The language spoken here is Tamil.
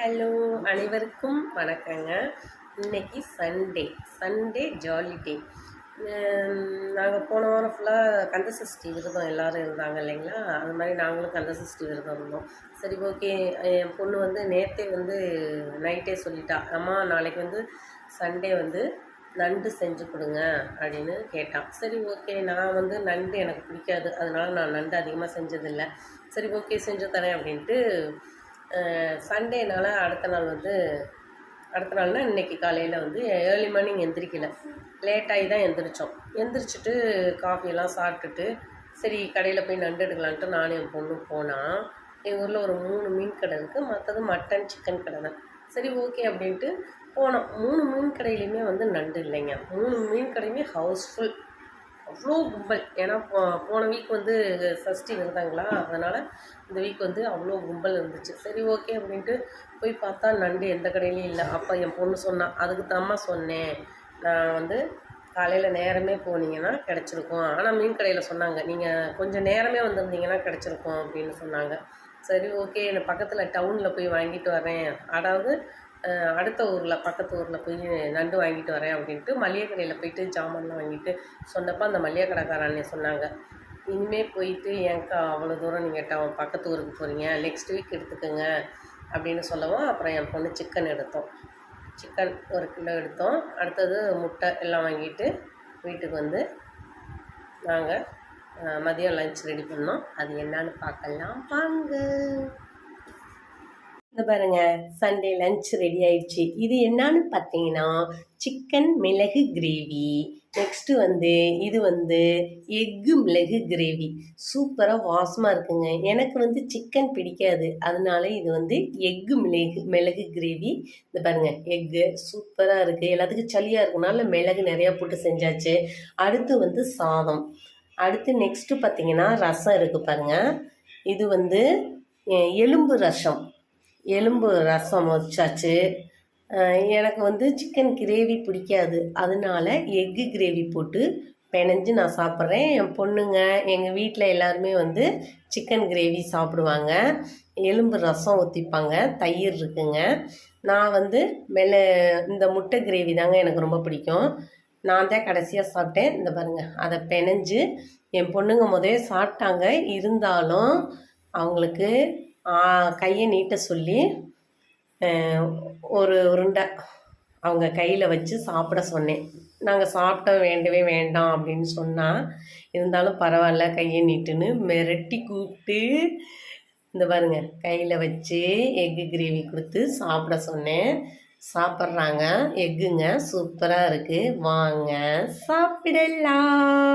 ஹலோ அனைவருக்கும் வணக்கங்க. இன்னைக்கு சண்டே சண்டே ஜாலி டே நாங்கள் போன வாரம் ஃபுல்லாக கந்த சஷ்டி விரதம் எல்லோரும் இருந்தாங்க இல்லைங்களா? அது மாதிரி நாங்களும் கந்த சஷ்டி விரதம் இருந்தோம். சரி ஓகே என் பொண்ணு வந்து நேற்றே வந்து நைட்டே சொல்லிட்டா. அம்மா நாளைக்கு வந்து சண்டே வந்து நண்டு செஞ்சு கொடுங்க அப்படின்னு கேட்டான் சரி ஓகே நான் வந்து நண்டு எனக்கு பிடிக்காது. அதனால நான் நண்டு அதிகமாக செஞ்சதில்லை. சரி ஓகே செஞ்சு தரேன் அப்படின்ட்டு சண்டேனால் அடுத்த நாள் வந்து அடுத்த நாள்னா இன்றைக்கி காலையில் வந்து ஏர்லி மார்னிங் எந்திரிக்கல. லேட்டாகி தான் எந்திரிச்சோம். எந்திரிச்சிட்டு காஃபியெல்லாம் சாப்பிட்டுட்டு சரி கடையில் போய் நண்டு எடுக்கலான்ட்டு நானும் என் பொண்ணு போனால் எங்கள் ஊரில் ஒரு மூணு மீன் கடை இருக்குது மற்றது மட்டன் சிக்கன் கடை தான். சரி ஓகே அப்படின்ட்டு போனோம். மூணு மீன் கடையிலையுமே வந்து நண்டு இல்லைங்க. மூணு மீன் கடையுமே ஹவுஸ்ஃபுல் அவ்வளோ கும்பல். ஏன்னா போ போன வீக் வந்து சஷ்டி இருந்தாங்களா அதனால் இந்த வீக் வந்து அவ்வளோ கும்பல் இருந்துச்சு. சரி ஓகே அப்படின்ட்டு போய் பார்த்தா நண்டு எந்த கடையிலையும் இல்லை. அப்போ என் பொண்ணு சொன்னான் அதுக்கு தாம்மா சொன்னேன். நான் வந்து காலையில் நேரமே போனீங்கன்னா கிடச்சிருக்கும். ஆனால் மீன் கடையில் சொன்னாங்க நீங்கள் கொஞ்சம் நேரமே வந்திருந்தீங்கன்னா கிடச்சிருக்கும். அப்படின்னு சொன்னாங்க. சரி ஓகே நான் பக்கத்தில் டவுனில் போய் வாங்கிட்டு வரேன். அதாவது அடுத்த ஊரில் பக்கத்து ஊரில் போய் நண்டு வாங்கிட்டு வரேன் அப்படின்ட்டு மளிகை கடையில் போயிட்டு ஜாமான்லாம் வாங்கிட்டு சொன்னப்போ அந்த மளிகை கடைக்காரன்னே சொன்னாங்க. இனிமேல் போயிட்டு ஏன்க்கா அவ்வளோ தூரம் நீங்கள் டவுன் பக்கத்து ஊருக்கு போகிறீங்க நெக்ஸ்ட் வீக் எடுத்துக்கோங்க அப்படின்னு சொல்லவும் அப்புறம் என் பொண்ணு சிக்கன் எடுத்தோம். சிக்கன் ஒரு கிலோ எடுத்தோம். அடுத்தது முட்டை எல்லாம் வாங்கிட்டு வீட்டுக்கு வந்து நாங்கள் மதியம் லஞ்ச் ரெடி பண்ணோம். அது என்னன்னு பார்க்கலாம். வாங்க. இந்த பாருங்க சண்டே லஞ்ச் ரெடி ஆயிடுச்சு. இது என்னன்னு பார்த்தீங்கன்னா சிக்கன் மிளகு கிரேவி நெக்ஸ்ட்டு வந்து இது வந்து எக்கு மிளகு கிரேவி சூப்பராக வாசமாக இருக்குங்க. எனக்கு வந்து சிக்கன் பிடிக்காது. அதனால இது வந்து எக்கு மிளகு மிளகு கிரேவி இந்த பாருங்க எக்கு சூப்பராக இருக்குது எல்லாத்துக்கும் சளியாக இருக்கனால மிளகு நிறையா போட்டு செஞ்சாச்சு. அடுத்து வந்து சாதம். அடுத்து நெக்ஸ்ட்டு பார்த்தீங்கன்னா ரசம் இருக்குது பாருங்கள் இது வந்து எலும்பு ரசம். எலும்பு ரசம் வச்சாச்சு. எனக்கு வந்து சிக்கன் கிரேவி பிடிக்காது. அதனால எக்கு கிரேவி போட்டு பிணைஞ்சு நான் சாப்பிட்றேன். என் பொண்ணுங்க எங்கள் வீட்டில் எல்லாருமே வந்து சிக்கன் கிரேவி சாப்பிடுவாங்க. எலும்பு ரசம் ஊற்றிப்பாங்க தயிர் இருக்குங்க. நான் வந்து மெல்ல இந்த முட்டை கிரேவி தாங்க எனக்கு ரொம்ப பிடிக்கும். நான் தான் கடைசியாக சாப்பிட்டேன். இந்த பாருங்கள் அதை பிணைஞ்சு என் பொண்ணுங்க முதலே சாப்பிட்டாங்க. இருந்தாலும் அவங்களுக்கு கையை நீட்ட சொல்லி ஒரு உருண்டை அவங்க கையில் வச்சு சாப்பிட சொன்னேன். நாங்கள் சாப்பிட்ட வேண்டவே வேண்டாம் அப்படின்னு சொன்னால் இருந்தாலும் பரவாயில்ல கையை நீட்டுன்னு மிரட்டி கூப்பிட்டு இந்த பாருங்க கையில் வச்சு எக்கு கிரேவி கொடுத்து சாப்பிட சொன்னேன். சாப்பிட்றாங்க எக்குங்க சூப்பராக இருக்குது வாங்க சாப்பிடலாம்.